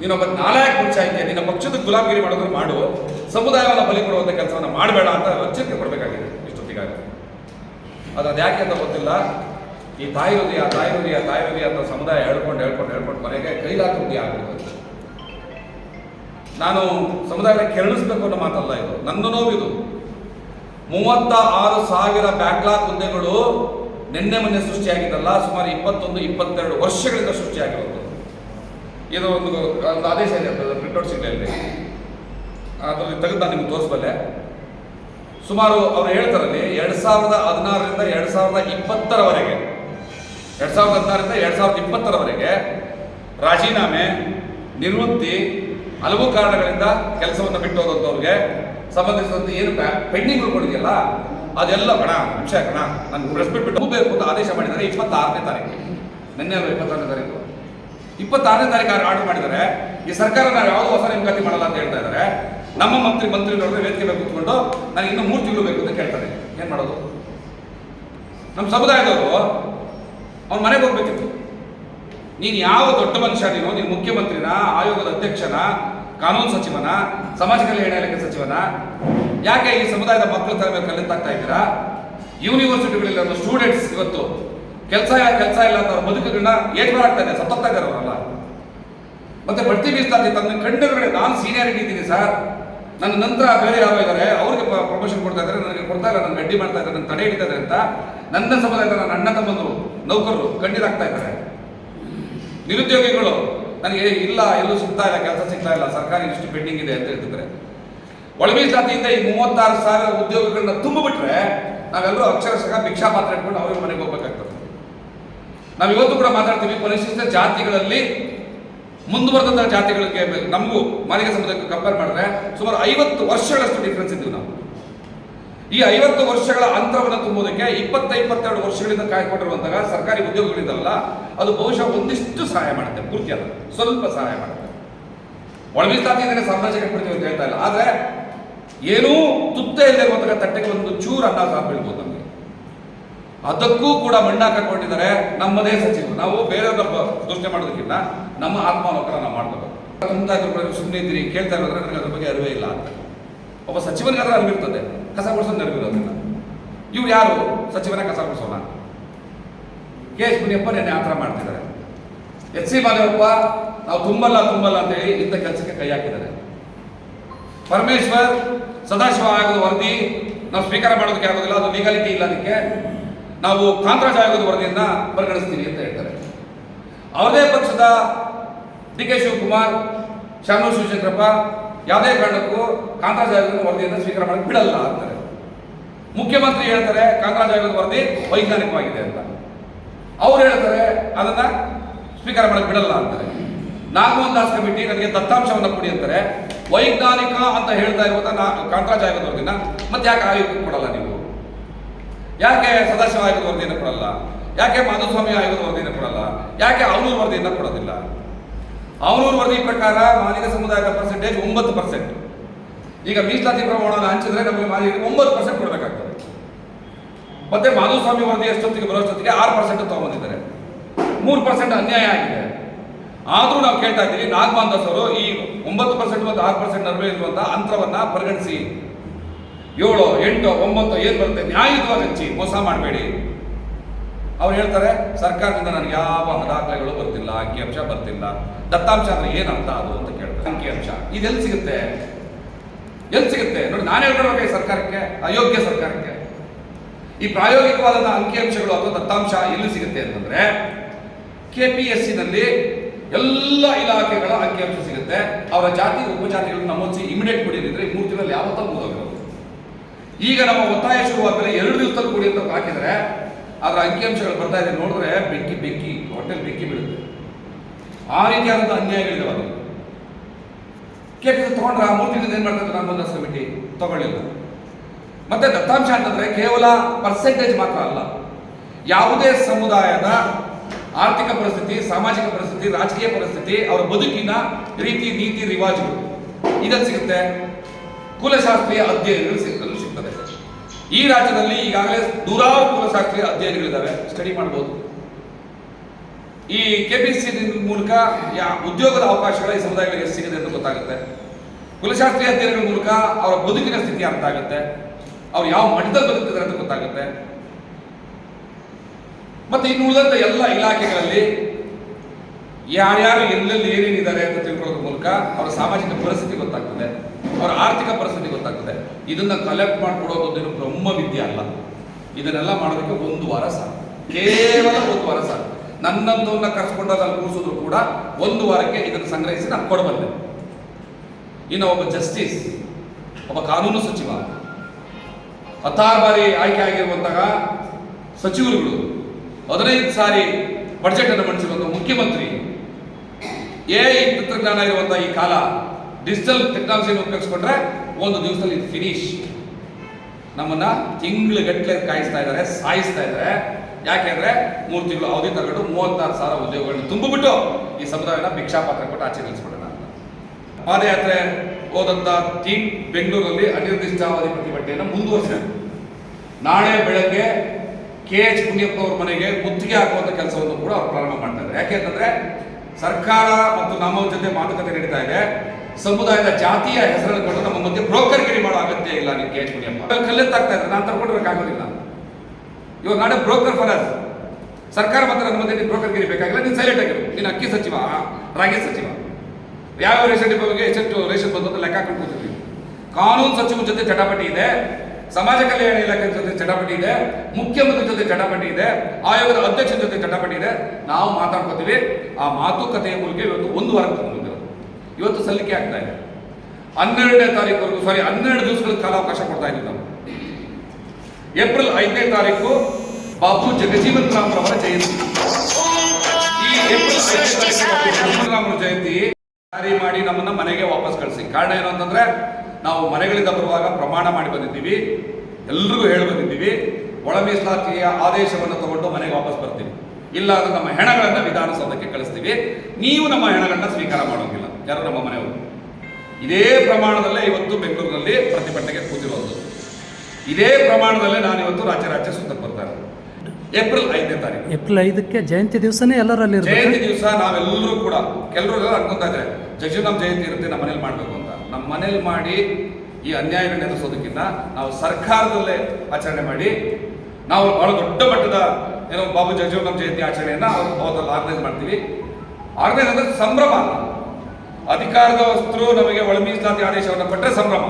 C: ನೀನೊಬ್ಬ ನಾಲಾಯಕ ಪಂಚಾಯಿತಿ, ನಿನ್ನ ಪಕ್ಷದ ಗುಲಾಮಗಿರಿ ಮಾಡೋದ್ರೆ ಮಾಡು, ಸಮುದಾಯವನ್ನು ಬಲಿ ಕೊಡುವಂಥ ಕೆಲಸವನ್ನು ಮಾಡಬೇಡ ಅಂತ ಎಚ್ಚರಿಕೆ ಕೊಡಬೇಕಾಗಿದೆ. ಅದು ಅದು ಯಾಕೆ ಅಂತ ಗೊತ್ತಿಲ್ಲ. ಈ ತಾಯಿ ಹೃದಯ ತಾಯಿ ಹೃದಯ ತಾಯಿ ಹೃದಯ ಅಂತ ಸಮುದಾಯ ಹೇಳ್ಕೊಂಡು ಹೇಳ್ಕೊಂಡು ಹೇಳ್ಕೊಂಡು ಮನೆಗೆ ಕೈಲಾಸ ಹೃದಯ ನಾನು ಸಮುದಾಯಕ್ಕೆ ಕೆರಳಿಸ್ಬೇಕು ಅನ್ನೋ ಮಾತಲ್ಲ ಇದು. ನನ್ನ ನೋವಿದು ಮೂವತ್ತ ಆರು ಸಾವಿರ ಬ್ಯಾಕ್ಲಾಗ್ ಹುದ್ದೆಗಳು ನಿನ್ನೆ ಮೊನ್ನೆ ಸೃಷ್ಟಿಯಾಗಿದ್ದಲ್ಲ, ಸುಮಾರು ಇಪ್ಪತ್ತೊಂದು, ಇಪ್ಪತ್ತೆರಡು ವರ್ಷಗಳಿಂದ ಸೃಷ್ಟಿಯಾಗಿರೋದು. ಇದು ಒಂದು ಒಂದು ಆದೇಶ ಇದೆ ಪ್ರಿಂಟ್ಔಟ್ ಸಿಗ್ಲಿ ಅದರಲ್ಲಿ ತೆಗೆದು ನಾನು ನಿಮ್ಗೆ ತೋರಿಸ್ಬಲ್ಲೆ. ಸುಮಾರು ಅವ್ರು ಹೇಳ್ತಾರಲ್ಲಿ ಎರಡು ಸಾವಿರದ ಹದಿನಾರರಿಂದ ಎರಡು ಸಾವಿರದ ಇಪ್ಪತ್ತರವರೆಗೆ. ಎರಡು ಸಾವಿರದ ಹದಿನಾರರಿಂದ ಎರಡು ಸಾವಿರದ ಇಪ್ಪತ್ತರವರೆಗೆ ರಾಜೀನಾಮೆ, ನಿವೃತ್ತಿ, ಹಲವು ಕಾರಣಗಳಿಂದ ಕೆಲಸವನ್ನು ಬಿಟ್ಟು ಹೋದಂಥವ್ರಿಗೆ ಸಂಬಂಧಿಸಿದಂತೆ ಏನು ಪೆಂಡಿಂಗ್ ಉಳ್ಕೊಂಡಿದೆಯಲ್ಲ ಅದೆಲ್ಲ ಕಣ ವಿಷಯ ಕಣ ನಾನು ಪ್ರೆಸ್ ಬಿಟ್ಟು ಹೋಗಬೇಕು ಅಂತ ಆದೇಶ ಮಾಡಿದ್ದಾರೆ ಇಪ್ಪತ್ತಾರನೇ ತಾರೀಕು. ನಿನ್ನೆ ಅಲ್ಲ ಇಪ್ಪತ್ತಾರನೇ ತಾರೀಕು? ಇಪ್ಪತ್ತಾರನೇ ತಾರೀಕು ಆರ್ಡರ್ ಮಾಡಿದ್ದಾರೆ. ಈ ಸರ್ಕಾರ ನಾವು ಯಾವುದೋ ಹೊಸ ನೇಮಕಾತಿ ಮಾಡಲ್ಲ ಅಂತ ಹೇಳ್ತಾ ಇದ್ದಾರೆ. ನಮ್ಮ ಮಂತ್ರಿ ಮಂತ್ರಿ ನೋಡಿದ್ರೆ ವೇದಿಕೆ ಮೇಲೆ ಕೂತ್ಕೊಂಡು ನನಗೆ ಇನ್ನೂ ಮೂರು ತಿಂಗಳು ಬೇಕು ಅಂತ ಕೇಳ್ತಾರೆ. ಏನು ಮಾಡೋದು? ನಮ್ಮ ಸಮುದಾಯದವರು ಅವ್ನ ಮನೆಗೆ ಹೋಗ್ಬೇಕಿತ್ತು. ನೀನು ಯಾವ ದೊಡ್ಡ ಮನುಷ್ಯ ನೀನು ನೀನು ಮುಖ್ಯಮಂತ್ರಿನ, ಆಯೋಗದ ಅಧ್ಯಕ್ಷನ, ಕಾನೂನು ಸಚಿವನ, ಸಮಾಜ ಕಲ್ಯಾಣ ಇಲಾಖೆ ಸಚಿವನ? ಯಾಕೆ ಈ ಸಮುದಾಯದ ಮಕ್ಕಳು ತರಬೇಕು ಮೇಲೆ ಕಲ್ಲೆತ್ತಾಗ್ತಾ ಇದ್ದೀರಾ? ಯೂನಿವರ್ಸಿಟಿಗಳಿಲ್ಲ ಸ್ಟೂಡೆಂಟ್ಸ್ ಇವತ್ತು ಕೆಲಸ ಕೆಲಸ ಇಲ್ಲ ಅಂತ ಅವ್ರ ಬದುಕುಗಳನ್ನ ಏಟ್ ಆಗ್ತಾ ಇದೆ ಸತ್ತೋಗ್ತಾ ಇದ್ದಾರೆ ಅವರಲ್ಲ. ಮತ್ತೆ ಬಡ್ತಿ ಮೀಸಲಾತಿ ತನ್ನ ಕಣ್ಣುಗಡೆ ನಾನು ಸೀನಿಯಾರಿಟಿ ಇದ್ದೀನಿ ಸರ್. ನನ್ನ ನಂತರ ಬೇರೆ ಯಾರೋ ಇದ್ದಾರೆ ಅವ್ರಿಗೆ ಪ್ರಮೋಷನ್ ಕೊಡ್ತಾ ಇದ್ದಾರೆ ನನಗೆ ಕೊಡ್ತಾ ಇಲ್ಲ ನನ್ನ ಗಡ್ಡಿ ಮಾಡ್ತಾ ಇದ್ದಾರೆ ನನ್ನ ತಡೆ ಹಿಡಿತಾ ಇದ್ದಾರೆ ಅಂತ ನನ್ನ ಸಮುದಾಯದ ನನ್ನ ಅಣ್ಣ ತಮ್ಮಂದರು, ನೌಕರರು ಕಣ್ಣೀರಾಗ್ತಾ ಇದ್ದಾರೆ. ನಿರುದ್ಯೋಗಿಗಳು, ನನಗೆ ಇಲ್ಲ, ಎಲ್ಲೂ ಸಿಗ್ತಾ ಇಲ್ಲ, ಕೆಲಸ ಸಿಗ್ತಾ ಇಲ್ಲ, ಸರ್ಕಾರಿ ಇಷ್ಟು ಪೆಂಡಿಂಗ್ ಇದೆ ಅಂತ ಹೇಳ್ತಿದ್ದಾರೆ. ಒಳ ಜಾತಿಯಿಂದ ಈ ಮೂವತ್ತಾರು ಸಾವಿರ ಉದ್ಯೋಗಗಳನ್ನ ತುಂಬಿಬಿಟ್ರೆ ನಾವೆಲ್ಲರೂ ಅಕ್ಷರಶಃ ಭಿಕ್ಷಾ ಪಾತ್ರ ಇಟ್ಕೊಂಡು ಅವ್ರಿಗೆ ಮನೆಗೆ ಹೋಗ್ಬೇಕಾಗ್ತದೆ. ನಾವು ಇವತ್ತು ಕೂಡ ಮಾತಾಡ್ತೀವಿ ಪರಿಶಿಷ್ಟ ಜಾತಿಗಳಲ್ಲಿ ಮುಂದುವರೆದಂಥ ಜಾತಿಗಳಿಗೆ ನಮಗೂ ಮಾಲಿಕ ಸಮುದಾಯಕ್ಕೆ ಕಂಪೇರ್ ಮಾಡಿದ್ರೆ ಸುಮಾರು ಐವತ್ತು ವರ್ಷಗಳಷ್ಟು ಡಿಫ್ರೆನ್ಸ್ ಇದ್ದೀವಿ ನಾವು. ಈ ಐವತ್ತು ವರ್ಷಗಳ ಅಂತರವನ್ನು ತುಂಬುವುದಕ್ಕೆ ಇಪ್ಪತ್ತ ಇಪ್ಪತ್ತೆರಡು ವರ್ಷಗಳಿಂದ ಕಾಯ್ಕೊಂಡಿರುವಂತಹ ಸರ್ಕಾರಿ ಉದ್ಯೋಗಗಳಿದ್ದಾವಲ್ಲ, ಅದು ಬಹುಶಃ ಒಂದಿಷ್ಟು ಸಹಾಯ ಮಾಡುತ್ತೆ, ಪೂರ್ತಿ ಅಲ್ಲ, ಸ್ವಲ್ಪ ಸಹಾಯ ಮಾಡುತ್ತೆ. ಒಳ ಮೀಸಲಾತಿಯಿಂದಲೇ ಸಾಮ್ರಾಜ್ಯ ಕಟ್ಬಿಡ್ತೀವಿ ಅಂತ ಹೇಳ್ತಾ ಇಲ್ಲ. ಆದ್ರೆ ಏನೂ ತುತ್ತ ಇಲ್ಲದೆ ಇರುವಂತಹ ತಟ್ಟೆಗೆ ಒಂದು ಚೂರು ಅನ್ನ ಸಾಕು ಬೀಳ್ಬೋದು ಅದಕ್ಕೂ ಕೂಡ ಮಣ್ಣಾಕೊಂಡಿದ್ದಾರೆ ನಮ್ಮದೇ ಸಚಿವರು. ನಾವು ಬೇರೆಯವ್ರ ದೋಷಣೆ ಮಾಡೋದಕ್ಕಿಂತ ನಮ್ಮ ಆತ್ಮಾವಲೋಕನ ನಾವು ಮಾಡ್ಕೋಬೇಕು ಇದ್ರು ಸುಮ್ಮನೆ ಇದ್ದೀರಿ, ಕೇಳ್ತಾ ಇರೋದ್ರೆ ನನಗೆ ಅದ್ರ ಬಗ್ಗೆ ಅರಿವೇ ಇಲ್ಲ ಅಂತ. ಒಬ್ಬ ಸಚಿವನಿಗಾದ್ರೆ ಅರಿವಿರ್ತದೆ ಕಸ ಗುಡಿಸೋದು ನೆರವಿರೋದಿಲ್ಲ ಇವ್ರು ಯಾರು? ಸಚಿವನ ಕಸ ಗುಡಿಸೋಣ ಕೆ ಎಸ್ ಮುನಿಯಪ್ಪ ನೆನ್ನೆ ಆ ಮಾಡ್ತಿದ್ದಾರೆ. ಎಚ್ ಸಿ ಮಾಲೇವಪ್ಪ ನಾವು ತುಂಬಲ್ಲ ತುಂಬಲ್ಲ ಅಂತೇಳಿ ಇಂಥ ಕೆಲಸಕ್ಕೆ ಕೈ ಹಾಕಿದ್ದಾರೆ. ಪರಮೇಶ್ವರ್ ಸದಾಶಿವ ಆಗೋದು ವರದಿ ನಾವು ಸ್ವೀಕಾರ ಮಾಡೋದಕ್ಕೆ ಆಗೋದಿಲ್ಲ, ಅದು ಲೀಗಾಲಿಟಿ ಇಲ್ಲ ಅದಕ್ಕೆ. ನಾವು ಕಾಂಗ್ರೆಸ್ ಆಯೋಗದ ವರದಿಯನ್ನ ಪರಿಗಣಿಸ್ತೀವಿ ಅಂತ ಹೇಳ್ತಾರೆ. ಅವರದೇ ಪಕ್ಷದ ಡಿ ಕೆ ಶಿವಕುಮಾರ್ ಶಾನು ಶಿವಶಂಕರಪ್ಪ, ಯಾವುದೇ ಕಾರಣಕ್ಕೂ ಕಾಂಗ್ರೆಸ್ ಆಯೋಗದ ವರದಿಯನ್ನು ಸ್ವೀಕಾರ ಮಾಡಕ್ಕೆ ಬಿಡಲ್ಲ ಅಂತಾರೆ. ಮುಖ್ಯಮಂತ್ರಿ ಹೇಳ್ತಾರೆ ಕಾಂಗ್ರೆಸ್ ಆಯೋಗದ ವರದಿ ವೈಜ್ಞಾನಿಕವಾಗಿದೆ ಅಂತ. ಅವ್ರು ಹೇಳ್ತಾರೆ, ಅದನ್ನ ಸ್ವೀಕಾರ ಮಾಡಕ್ಕೆ ಬಿಡಲ್ಲ ಅಂತಾರೆ. ನಾಗಮೋಹನ್ ದಾಸ್ ಕಮಿಟಿ ನನಗೆ ದತ್ತಾಂಶವನ್ನು ಕೊಡಿ ಅಂತಾರೆ. ವೈಜ್ಞಾನಿಕ ಅಂತ ಹೇಳ್ತಾ ಇರುವಂತ ನಾ ಕಾಂತರಾಜ್ ಆಯೋಗದ ವರದಿನ ಮತ್ತೆ ಯಾಕೆ ಆಯೋಗಕ್ಕೆ ಕೊಡಲ್ಲ ನೀವು? ಯಾಕೆ ಸದಾಶಿವ ಆಯೋಗದ ವರದಿಯನ್ನು ಕೊಡಲ್ಲ? ಯಾಕೆ ಮಾಧುಸ್ವಾಮಿ ಆಯೋಗದ ವರದಿಯನ್ನು ಕೊಡಲ್ಲ? ಯಾಕೆ ಅವನೂರು ವರದಿಯನ್ನು ಕೊಡೋದಿಲ್ಲ? ಅವನೂರು ವರದಿ ಪ್ರಕಾರ ಮಾಲಿಕ ಸಮುದಾಯದ ಪರ್ಸೆಂಟೇಜ್ ಒಂಬತ್ತು ಪರ್ಸೆಂಟ್ ಈಗ ಮೀಸಲಾತಿ ಪ್ರಮಾಣವನ್ನು ಹಂಚಿದ್ರೆ ನಮಗೆ ಮಾಲಿಕರಿಗೆ ಒಂಬತ್ತು ಪರ್ಸೆಂಟ್ ಕೊಡಬೇಕಾಗ್ತದೆ. ಮತ್ತೆ ಮಾಧುಸ್ವಾಮಿ ವರದಿ ಎಷ್ಟೊತ್ತಿಗೆ ಬರೋಷ್ಟೊತ್ತಿಗೆ ಆರು ಪರ್ಸೆಂಟ್ ತಗೊಂಡಿದ್ದಾರೆ ಮೂರು ಪರ್ಸೆಂಟ್ ಅನ್ಯಾಯ ಆಗಿದೆ. ಆದರೂ ನಾವು ಕೇಳ್ತಾ ಇದ್ದೀವಿ ನಾಗಮಾನ್ ದಾಸ್ ಅವರು ಈ ಒಂಬತ್ತು ಪರ್ಸೆಂಟ್ ಮತ್ತು ಆರು ಪರ್ಸೆಂಟ್ ನಡುವೆ ಇರುವಂತಹ ಅಂತರವನ್ನ ಪರಿಗಣಿಸಿ. ಏಳು, ಎಂಟು, ಒಂಬತ್ತು, ಏನು ಬರುತ್ತೆ? ನ್ಯಾಯಯುತವಾಗಿ ಹಂಚಿ, ಮೋಸ ಮಾಡಬೇಡಿ. ಅವ್ರು ಹೇಳ್ತಾರೆ, ಸರ್ಕಾರದಿಂದ ನನಗೆ ಯಾವ ದಾಖಲೆಗಳು ಬರ್ತಿಲ್ಲ ಅಂಕಿಅಂಶ ಬರ್ತಿಲ್ಲ. ದತ್ತಾಂಶ ಅಂದ್ರೆ ಏನಂತ ಅದು ಅಂತ ಕೇಳ್ತಾರೆ. ಅಂಕಿಅಂಶ ಇದೆಲ್ಲಿ ಸಿಗುತ್ತೆ? ಎಲ್ಲಿ ಸಿಗುತ್ತೆ? ನೋಡಿ, ನಾನು ಹೇಳ್ಕೊಡ್ಬೇಕು ಈ ಸರ್ಕಾರಕ್ಕೆ? ಅಯೋಗ್ಯ ಸರ್ಕಾರಕ್ಕೆ. ಈ ಪ್ರಾಯೋಗಿಕವಾದ ಅಂಕಿಅಂಶಗಳು ಅಥವಾ ದತ್ತಾಂಶ ಎಲ್ಲಿ ಸಿಗುತ್ತೆ ಅಂತಂದ್ರೆ ಕೆ ಪಿ ಎಸ್ ಸಿನಲ್ಲಿ ಎಲ್ಲ ಇಲಾಖೆಗಳ ಅಂಕಿಅಂಶ ಸಿಗುತ್ತೆ. ಅವರ ಜಾತಿ, ಉಪಜಾತಿಗಳನ್ನು ನಮೂದಿಸಿ ಇಮಿಡಿಯೇಟ್ ಕೊಡಿದ್ರೆ ಮೂರು ತಿಂಗಳಲ್ಲಿ ಯಾವತ್ತೂ ಮುಗಿದೋಗಿರೋದು. ಈಗ ನಮ್ಮ ಒತ್ತಾಯ ಶುರುವಾದ್ಮೇಲೆ ಎರಡು ದಿವಸದಲ್ಲಿ ಕೂಡಿ ಅಂತ ಹಾಕಿದ್ರೆ, ಅದರ ಅಂಕಿಅಂಶಗಳು ಬರ್ತಾ ಇದೆ. ನೋಡಿದ್ರೆ ಬೆಂಕಿ ಬೆಂಕಿ, ಹೊಟ್ಟೆಲ್ ಬೆಂಕಿ ಬೀಳುತ್ತೆ. ಆ ರೀತಿಯಾದಂಥ ಅನ್ಯಾಯಗಳಿದೆ ಅದು. ಕೆ ಪಿ ತಗೊಂಡ್ರೆ ಮೂರು ತಿಂಗಳಿಂದ ಏನು ಮಾಡ್ತಾರೆ ನಾನು ಬಂದ ಸಮಿತಿ ತಗೊಳ್ಳಿಲ್ಲ. ಮತ್ತೆ ದತ್ತಾಂಶ ಅಂತಂದ್ರೆ ಕೇವಲ ಪರ್ಸೆಂಟೇಜ್ ಮಾತ್ರ ಅಲ್ಲ. ಯಾವುದೇ ಸಮುದಾಯದ ಆರ್ಥಿಕ ಪರಿಸ್ಥಿತಿ, ಸಾಮಾಜಿಕ ಪರಿಸ್ಥಿತಿ, ರಾಜಕೀಯ ಪರಿಸ್ಥಿತಿ, ಅವರ ಬದುಕಿನ ರೀತಿ, ನೀತಿ, ರಿವಾಜುಗಳು ಇದನ್ನು ಸಿಗುತ್ತೆ? ಕುಲಶಾಸ್ತ್ರೀಯ ಅಧ್ಯಯನಗಳು ಸಿಗ್ತದೆ ಈ ರಾಜ್ಯದಲ್ಲಿ ಈಗಾಗಲೇ ನೂರಾರು ಕುಲಶಾಸ್ತ್ರೀಯ ಅಧ್ಯಯನಗಳಿದ್ದಾವೆ ಸ್ಟಡಿ ಮಾಡ್ಬೋದು. ಈ ಕೆ ಪಿ ಸಿ ಮೂಲಕ ಯಾ ಉದ್ಯೋಗದ ಅವಕಾಶಗಳ ಈ ಸಮುದಾಯಗಳಿಗೆ ಸಿಗದೆ ಅಂತ ಗೊತ್ತಾಗುತ್ತೆ. ಕುಲಶಾಸ್ತ್ರೀಯ ಅಧ್ಯಯನಗಳ ಮೂಲಕ ಅವರ ಬದುಕಿನ ಸ್ಥಿತಿ ಅರ್ಥ ಆಗುತ್ತೆ. ಅವ್ರು ಯಾವ ಮಟ್ಟದಲ್ಲಿ ಬದುಕಿದ್ದಾರೆ ಅಂತ ಗೊತ್ತಾಗುತ್ತೆ. ಮತ್ತೆ ಇನ್ನು ಉಳಿದಂತ ಎಲ್ಲ ಇಲಾಖೆಗಳಲ್ಲಿ ಯಾರ್ಯಾರು ಎಲ್ಲೆಲ್ಲಿ ಏನೇನಿದ್ದಾರೆ ಅಂತ ತಿಳ್ಕೊಳ್ಳೋದ್ರ ಮೂಲಕ ಅವರ ಸಾಮಾಜಿಕ ಪರಿಸ್ಥಿತಿ ಗೊತ್ತಾಗ್ತದೆ. ಅವರ ಆರ್ಥಿಕ ಪರಿಸ್ಥಿತಿ ಗೊತ್ತಾಗ್ತದೆ. ಇದನ್ನ ಕಲೆಕ್ಟ್ ಮಾಡಿಕೊಡೋದೇನು ಬ್ರಹ್ಮ ವಿದ್ಯೆ ಅಲ್ಲ. ಇದನ್ನೆಲ್ಲ ಮಾಡೋದಕ್ಕೆ ಒಂದು ವಾರ ಸಾಕು. ಕೇವಲ ಒಂದು ವಾರ ಸಾಕು. ನನ್ನಂತವನ್ನ ಕರ್ಸ್ಕೊಂಡು ಅಲ್ಲಿ ಕೂರಿಸಿದ್ರು ಕೂಡ ಒಂದು ವಾರಕ್ಕೆ ಇದನ್ನು ಸಂಗ್ರಹಿಸಿ ನಾನು ಕೊಡಬಲ್ಲೆ. ಇನ್ನು ಒಬ್ಬ ಜಸ್ಟಿಸ್ ಒಬ್ಬ ಕಾನೂನು ಸಚಿವ, ಹತ್ತಾರು ಬಾರಿ ಆಯ್ಕೆ ಆಗಿರುವಂತಹ ಸಚಿವರುಗಳು, ಹದಿನೈದು ಸಾರಿ ಬಡ್ಜೆಟ್ ಅನ್ನು ಮಂಡಿಸಿರುವಂತಹ ಮುಖ್ಯಮಂತ್ರಿ, ಎ ತಂತ್ರಜ್ಞಾನ ಇರುವಂತಹ ಈ ಕಾಲ ಡಿಜಿಟಲ್ ಟೆಕ್ನಾಲಜಿ ಉಪಯೋಗಿಸ್ಕೊಂಡ್ರೆ ಒಂದು ದಿವಸದಲ್ಲಿ ಫಿನಿಶ್ ನಮ್ಮನ್ನ ತಿಂಗ್ಳುಗಟ್ಟಲೆ ಕಾಯಿಸ್ತಾ ಇದ್ದಾರೆ ಸಾಯಿಸ್ತಾ ಇದ್ದಾರೆ ಯಾಕೆಂದ್ರೆ ಮೂರು ತಿಂಗಳು ಅವಧಿ ತಗೊಂಡು ಮೂವತ್ತಾರು ಸಾವಿರ ಉದ್ಯೋಗಗಳನ್ನು ತುಂಬಿಬಿಟ್ಟು ಈ ಸಮುದಾಯನ ಭಿಕ್ಷಾಪಾತ್ರ ಕೊಟ್ಟು ಆಚೆ ನಿಲ್ಲಿಸ್ಬಿಡೋಣ ಪಾದಯಾತ್ರೆ ಹೋದಂತ ಟೀಮ್ ಬೆಂಗಳೂರಲ್ಲಿ ಅನಿರ್ದಿಷ್ಟಾವಧಿ ಪ್ರತಿಭಟನೆಯನ್ನು ಮುಂದುವರಿಸಿದೆ. ನಾಳೆ ಬೆಳಗ್ಗೆ ಕೆ ಎಚ್ ಮುನಿಯಪ್ಪ ಅವ್ರ ಮನೆಗೆ ಮುತ್ತಿಗೆ ಹಾಕುವಂತ ಕೆಲಸವನ್ನು ಕೂಡ ಅವ್ರು ಪ್ರಾರಂಭ ಮಾಡ್ತಾ ಇದ್ದಾರೆ ಯಾಕೆಂತಂದ್ರೆ ಸರ್ಕಾರ ಮತ್ತು ನಮ್ಮ ಜೊತೆ ಮಾತುಕತೆ ನಡೀತಾ ಇದೆ. ಸಮುದಾಯದ ಜಾತಿಯ ಹೆಸರನ್ನು ಕೊಟ್ಟು ನಮ್ಮ ಮಧ್ಯೆ ಬ್ರೋಕರ್ಗಿರಿ ಮಾಡೋ ಅಗತ್ಯ ಇಲ್ಲ ನಿಮಗೆ ಮುನಿಯಪ್ಪ ಕಲ್ಲೆತ್ತಾಗ್ತಾ ಇದ್ದಾರೆ ನಾನು ತಗೊಂಡಿರೋಕ್ಕಾಗೋದಿಲ್ಲ ಇವಾಗ ನಾಳೆ ಬ್ರೋಕರ್ ಅಸ್. ಸರ್ಕಾರ ಮಾತ್ರ ನಮ್ಮ ಮಧ್ಯೆ ಬ್ರೋಕರ್ಗಿರಿ ಬೇಕಾಗಿಲ್ಲ, ನೀನು ಸೈಲೆಂಟ್ ಆಗಿರು. ನೀನು ಅಕ್ಕಿ ಸಚಿವ, ರಾಗಿ ಸಚಿವ. ಯಾವ ರೇಷನ್ ಬಗ್ಗೆ ಎಷ್ಟು ರೇಷನ್ ಬಂದು ಅಂತ ಲೆಕ್ಕ ಹಾಕೊಂಡು ಕಾನೂನು ಸಚಿವ ಜೊತೆ ಚಟಾಪಟಿ ಇದೆ, ಸಮಾಜ ಕಲ್ಯಾಣ ಇಲಾಖೆ ಜೊತೆ ಚಟಾಪಟಿ ಇದೆ, ಮುಖ್ಯಮಂತ್ರಿ ಜೊತೆ ಚಟಾಪಟಿ ಇದೆ, ಆಯೋಗದ ಅಧ್ಯಕ್ಷ ಜೊತೆ ಚಟಾಪಟಿ ಇದೆ. ನಾವು ಮಾತಾಡ್ಕೋತೀವಿ. ಆ ಮಾತುಕತೆಯ ಮೂಲಕ ಇವತ್ತು ಒಂದು ವಾರ ಇವತ್ತು ಸಲ್ಲಿಕೆ ಆಗ್ತಾ ಇದೆ. ಹನ್ನೆರಡನೇ ತಾರೀಕು ಸಾರಿ ಹನ್ನೆರಡು ದಿವಸಗಳ ಕಾಲಾವಕಾಶ ಕೊಡ್ತಾ ಇದ್ದೀವಿ ನಾವು. ಏಪ್ರಿಲ್ ಐದನೇ ತಾರೀಕು ಬಾಬು ಜಗಜೀವನ್ ರಾಮ್ ಅವರ ಜಯಂತಿ. ಈ ಏಪ್ರಿಲ್ ಐದನೇ ತಾರೀಕು ಜಯಂತಿ ಜಾರಿ ಮಾಡಿ ನಮ್ಮನ್ನ ಮನೆಗೆ ವಾಪಸ್ ಕಳಿಸಿ. ಕಾರಣ ಏನು ಅಂತಂದ್ರೆ, ನಾವು ಮನೆಗಳಿಂದ ಬರುವಾಗ ಪ್ರಮಾಣ ಮಾಡಿ ಬಂದಿದ್ದೀವಿ. ಎಲ್ರಿಗೂ ಹೇಳಿ ಬಂದಿದ್ದೀವಿ, ಒಳ ಮೀಸಲಾತಿಯ ಆದೇಶವನ್ನು ತಗೊಂಡು ಮನೆಗೆ ವಾಪಸ್ ಬರ್ತೀವಿ. ಇಲ್ಲ ನಮ್ಮ ಹೆಣಗಳನ್ನ ವಿಧಾನಸೌಧಕ್ಕೆ ಕಳಿಸ್ತೀವಿ. ನೀವು ನಮ್ಮ ಹೆಣಗಳನ್ನ ಸ್ವೀಕಾರ ಮಾಡೋಂಗಿಲ್ಲ. ಯಾರು ನಮ್ಮ ಮನೆಯವರು? ಇದೇ ಪ್ರಮಾಣದಲ್ಲೇ ಇವತ್ತು ಬೆಂಗಳೂರಿನಲ್ಲಿ ಪ್ರತಿಭಟನೆಗೆ ಕೂತಿರೋದು. ಇದೇ ಪ್ರಮಾಣದಲ್ಲೇ ನಾನು ಇವತ್ತು ರಾಜ್ಯ ರಾಜ್ಯ ಸುತ್ತ ಬರ್ತಾರೆ ಏಪ್ರಿಲ್ ಐದನೇ ತಾರೀಕು.
D: ಏಪ್ರಿಲ್ ಐದಕ್ಕೆ ಜಯಂತಿ ದಿವಸನೇ ಎಲ್ಲರಲ್ಲಿ
C: ಜಯಂತಿ ದಿವಸ ನಾವೆಲ್ಲರೂ ಕೂಡ ಕೆಲವರು ಅನ್ಕೊಂತಾ ಇದ್ದಾರೆ ನಮ್ಮ ಜಯಂತಿ ಇರುತ್ತೆ ನಮ್ಮ ಮನೇಲಿ ಮಾಡಬೇಕು ಅಂತ. ನಮ್ಮ ಮನೇಲಿ ಮಾಡಿ ಈ ಅನ್ಯಾಯ ನಡೆಸೋದಕ್ಕಿಂತ ನಾವು ಸರ್ಕಾರದಲ್ಲೇ ಆಚರಣೆ ಮಾಡಿ ನಾವು ಬಹಳ ದೊಡ್ಡ ಮಟ್ಟದ ಏನೋ ಬಾಬು ಜಗಜೀವನ್ ಜಯಂತಿ ಆಚರಣೆಯನ್ನು ಅವತ್ತಲ್ಲಿ ಆರ್ಗನೈಸ್ ಮಾಡ್ತೀವಿ. ಆರ್ಗನೈಸ್ ಅಂದರೆ ಸಂಭ್ರಮ. ಅಧಿಕಾರದ ವಸ್ತು ನಮಗೆ ಒಳ ಮೀಸಲಾತಿ ಆದೇಶವನ್ನು ಕೊಟ್ಟರೆ ಸಂಭ್ರಮ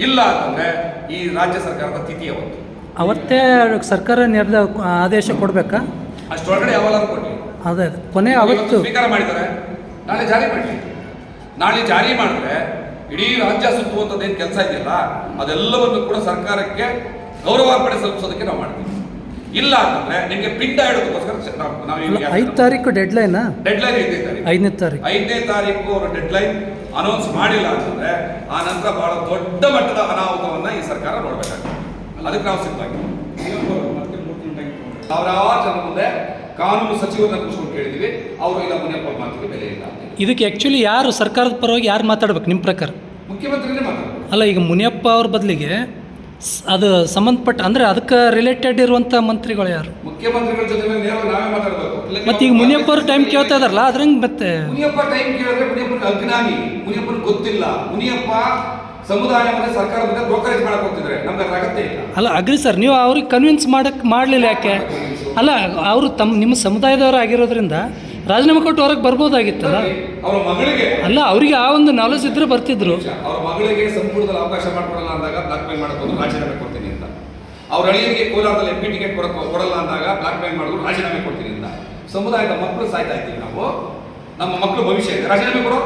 C: ಇಲ್ಲ ಅಂತಂದ್ರೆ ಈ ರಾಜ್ಯ ಸರ್ಕಾರದ ತಿಥಿ ಅವತ್ತು
D: ಅವತ್ತೇ ಸರ್ಕಾರ ನಿರ್ದ ಆದೇಶ ಕೊಡಬೇಕಾ?
C: ಅಷ್ಟೊಳಗಡೆ ಯಾವಾಗ ಕೊಡ್ಲಿ.
D: ಅದೇ ಕೊನೆ ಅವತ್ತು.
C: ಸ್ವೀಕಾರ ಮಾಡಿದ್ದಾರೆ. ನಾಳೆ ಜಾರಿ ಮಾಡಿ ನಾಳೆ ಜಾರಿ ಮಾಡಿದ್ರೆ ಇಡೀ ರಾಜ್ಯ ಸುತ್ತುವಂಥದ್ದೇನು ಕೆಲಸ ಇದೆಯಲ್ಲ ಅದೆಲ್ಲವನ್ನು ಕೂಡ ಸರ್ಕಾರಕ್ಕೆ ಗೌರವಾರ್ಪಣೆ ಸಲ್ಲಿಸೋದಕ್ಕೆ ನಾವು ಮಾಡ್ತೀವಿ. ಇಲ್ಲ ಅಂತಂದ್ರೆ ನಿಮಗೆ ಪಿಂಡ ಇಡೋದಕ್ಕೋಸ್ಕರ ನಾವು-
D: ತಾರೀಕು ಡೆಡ್ ಲೈನ್ ಡೆಡ್
C: ಲೈನ್ ಐದನೇ ತಾರೀಕು.
D: ಐದನೇ ತಾರೀಕು.
C: ಐದನೇ ತಾರೀಕು ಅವರು ಡೆಡ್ಲೈನ್ ಅನೌನ್ಸ್ ಮಾಡಿಲ್ಲ ಅಂತಂದ್ರೆ ಆ ನಂತರ ಬಹಳ ದೊಡ್ಡ ಮಟ್ಟದ ಅನಾಹುತವನ್ನ ಈ ಸರ್ಕಾರ ನೋಡ್ಬೇಕಾಗ್ತದೆ. ಅದಕ್ಕೆ ನಾವು ಸಿದ್ಧವಾಗಿ ಸಾವಿರಾರು ಜನ ಮುಂದೆ ಕಾನೂನು ಸಚಿವರನ್ನ ಕೂತ್ಕೊಂಡು ಕೇಳಿದೀವಿ. ಅವರು ಇಲ್ಲ ಮುನಿಯಪ್ಪ ಮಾತಿಗೆ ಬೆಲೆ ಇಲ್ಲ
D: ಇದಕ್ಕೆ ಆ್ಯಕ್ಚುಲಿ ಯಾರು ಸರ್ಕಾರದ ಪರವಾಗಿ ಯಾರು ಮಾತಾಡ್ಬೇಕು ನಿಮ್ಮ ಪ್ರಕಾರ?
C: ಮುಖ್ಯಮಂತ್ರಿನೇ ಮಾತಾಡ್ತಾರೆ
D: ಅಲ್ಲ ಈಗ ಮುನಿಯಪ್ಪ ಅವ್ರ ಬದಲಿಗೆ ಅದು ಸಂಬಂಧಪಟ್ಟ ಅಂದ್ರೆ ಅದಕ್ಕೆ ರಿಲೇಟೆಡ್ ಇರುವಂಥ ಮಂತ್ರಿಗಳು ಯಾರು?
C: ಮುಖ್ಯಮಂತ್ರಿಗಳ ಜೊತೆ ನೇರವಾಗಿ ನಾವೇ ಮಾತಾಡಬೇಕು.
D: ಮತ್ತು ಈಗ ಮುನಿಯಪ್ಪ ಟೈಮ್ ಕೇಳ್ತಾ ಇದಾರಲ್ಲ ಅದ್ರಂಗೆ ಮತ್ತೆ?
C: ಮುನಿಯಪ್ಪ ಟೈಮ್ ಕೇಳಿದ್ರೆ ಮುನಿಯಪ್ಪನ ಅಜ್ಞಾನಿ ಮುನಿಯಪ್ಪನ ಗೊತ್ತಿಲ್ಲ. ಮುನಿಯಪ್ಪ ಸಮುದಾಯ ಮತ್ತೆ ಸರ್ಕಾರ ಮತ್ತೆ ಬ್ರೋಕರೇಜ್ ಮಾಡಕ್ ಹೋಗ್ತಿದ್ರೆ. ನಮ್ಗೆ ಅದ್ರ ಅಗತ್ಯ ಇಲ್ಲ.
D: ಅಲ್ಲ ಅಗ್ರಿ ಸರ್ ನೀವು ಅವ್ರಿಗೆ ಕನ್ವಿನ್ಸ್ ಮಾಡಕ್ಕೆ ಮಾಡಲಿಲ್ಲ ಯಾಕೆ? ಅಲ್ಲ ಅವರು ತಮ್ಮ ನಿಮ್ಮ ಸಮುದಾಯದವರು ಆಗಿರೋದ್ರಿಂದ ರಾಜೀನಾಮೆ ಕೊಟ್ಟು ಹೊರಗೆ ಬರ್ಬೋದಾಗಿತ್ತಲ್ಲ?
C: ಅವರ ಮಗಳಿಗೆ.
D: ಅಲ್ಲ ಅವರಿಗೆ ಆ ಒಂದು ನಾಲೆಜ್ ಇದ್ರೆ ಬರ್ತಿದ್ರು.
C: ಅವರ ಮಗಳಿಗೆ ಸಂಪೂರ್ಣದಲ್ಲಿ ಅವಕಾಶ ಮಾಡ್ಕೊಡಲ್ಲ ಅಂದಾಗ ಬ್ಲಾಕ್ ಮೇಲ್ ಮಾಡ್ಕೊಂಡು ರಾಜೀನಾಮೆ ಕೊಡ್ತೀನಿ ಅಂತ. ಅವ್ರ ಅಳಿಯರಿಗೆ ಕೋಲಾರದಲ್ಲಿ ಎಂಪಿ ಟಿಕೆಟ್ ಕೊಡಲ್ಲ ಅಂದಾಗ ಬ್ಲಾಕ್ ಮೇಲ್ ಮಾಡಿದ್ರು ರಾಜೀನಾಮೆ ಕೊಡ್ತೀನಿ ಅಂತ. ಸಮುದಾಯದ ಮಕ್ಕಳು ಸಾಯ್ತಾ ಇದ್ದೀವಿ ನಾವು. ನಮ್ಮ ಮಕ್ಕಳು ಭವಿಷ್ಯ ಇದೆ. ರಾಜೀನಾಮೆ ಕೊಡೋ.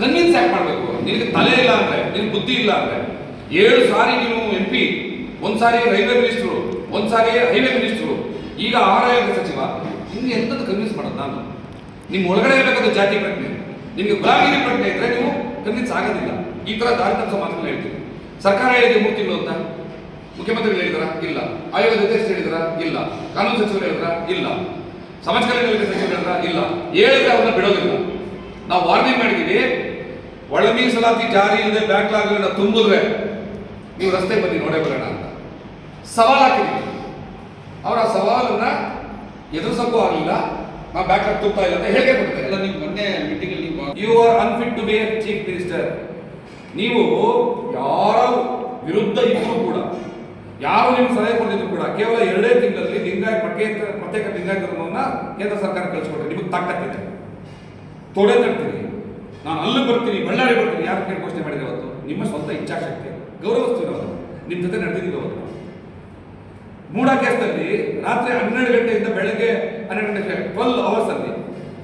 C: ಕನ್ವಿನ್ಸ್ ಯಾಕೆ ಮಾಡಬೇಕು? ನಿನಗೆ ತಲೆ ಇಲ್ಲ ಅಂದ್ರೆ ನಿನಗೆ ಬುದ್ಧಿ ಇಲ್ಲ ಅಂದ್ರೆ. ಏಳು ಸಾರಿ ನೀವು ಎಂಪಿ ಒಂದ್ ಸಾರಿ ರೈಲ್ವೆ ಮಿನಿಸ್ಟ್ರು ಒಂದ್ ಸಾರಿ ಹೈವೇ ಮಿನಿಸ್ಟ್ರು. ಈಗ ಆರೋಗ್ಯ ಸಚಿವ ನಿಮ್ಗೆ ಎಂತದ್ದು ಕನ್ವಿನ್ಸ್ ಮಾಡೋದು ನಾನು? ನಿಮ್ಮ ಒಳಗಡೆ ಇರಬೇಕಾದ ಜಾತಿ ಪ್ರಜ್ಞೆ, ನಿಮಗೆ ಗುಲಾಮಿಗೆ ಪ್ರಜ್ಞೆ ಇದ್ರೆ ನೀವು ಕನ್ವಿನ್ಸ್ ಆಗೋದಿಲ್ಲ. ಈ ತರ ದಾರಿ ತಪ್ಪಿಸೋ ಹೇಳ್ತೀವಿ. ಸರ್ಕಾರ ಹೇಳಿದೆ ಮೂರು ತಿಂಗಳು ಅಂತ. ಮುಖ್ಯಮಂತ್ರಿಗಳು ಹೇಳಿದ್ರ? ಇಲ್ಲ. ಆಯೋಗದ ಅಧ್ಯಕ್ಷರು ಹೇಳಿದ್ರ? ಇಲ್ಲ. ಕಾನೂನು ಸಚಿವರು ಹೇಳಿದ್ರ? ಇಲ್ಲ. ಸಮಾಜ ಕಲ್ಯಾಣ ಇಲಾಖೆ ಸಚಿವರು ಹೇಳಿದ್ರ? ಇಲ್ಲ. ಹೇಳಿದ್ರೆ ಅವ್ರನ್ನ ಬಿಡೋದಿಲ್ಲ. ನಾವು ವಾರ್ನಿಂಗ್ ಮಾಡಿದ್ದೀವಿ ಒಳ ಮೀಸಲಾತಿ ಜಾರಿ ಇಲ್ಲದೆ ಬ್ಯಾಕ್ಲಾಗ್ಗಳನ್ನ ತುಂಬಿದ್ರೆ ನೀವು ರಸ್ತೆ ಬನ್ನಿ, ನೋಡೇ ಬರೋಣ ಅಂತ. ಸವಾಲ್ ಹಾಕಿದ್ದೀವಿ ಅವರ ಸವಾಲನ್ನ ಎದುರಿಸಕ್ಕೂ ಆಗಲಿಲ್ಲ. ನಾವು ಬ್ಯಾಕಲ್ಲಿ ತುಪ್ಪ ಇಲ್ಲ ಅಂತ ಹೇಗೆ ಕೊಡ್ತಾರೆ
E: ಎಲ್ಲ ನೀವು ಮೊನ್ನೆ ಮೀಟಿಂಗ್ ಅಲ್ಲಿ
C: you are unfit to be a chief minister ನೀವು ಯಾರ ವಿರುದ್ಧ ಇದ್ರೂ ಕೂಡ ಯಾರು ನಿಮ್ಗೆ ಸಲಹೆ ಕೊಟ್ಟಿದ್ರು ಕೂಡ ಕೇವಲ ಎರಡೇ ತಿಂಗಳಲ್ಲಿ ಲಿಂಗಾಯ ಪ್ರತ್ಯೇಕ ಪ್ರತ್ಯೇಕ ಲಿಂಗಾಯ ಧರ್ಮವನ್ನ ಕೇಂದ್ರ ಸರ್ಕಾರ ಕಳಿಸ್ಕೊಟ್ರೆ ನಿಮಗೆ ತಾಕತ್ತಿದೆ ತೊಡೆ ತಡ್ತೀನಿ ನಾನು ಅಲ್ಲಿ ಬರ್ತೀನಿ ಬಳ್ಳಾರಿ ಬರ್ತೀನಿ. ಯಾರು ಕೇಳಿ ಘೋಷಣೆ ಮಾಡಿದೆ ಅವತ್ತು? ನಿಮ್ಮ ಸ್ವಂತ ಇಚ್ಛಾಶಕ್ತಿ ಗೌರವಿಸ್ತೀವಿ ನಾವು ನಿಮ್ಮ ಜೊತೆ ನಡೆದಿದ್ದೀವಿ ಅವತ್ತು. ಮೂಡ ಕೇಸಲ್ಲಿ ರಾತ್ರಿ ಹನ್ನೆರಡು ಗಂಟೆಯಿಂದ ಬೆಳಗ್ಗೆ ಹನ್ನೆರಡು ಗಂಟೆ ಟ್ವೆಲ್ ಅವರ್ಸ್ ಅಲ್ಲಿ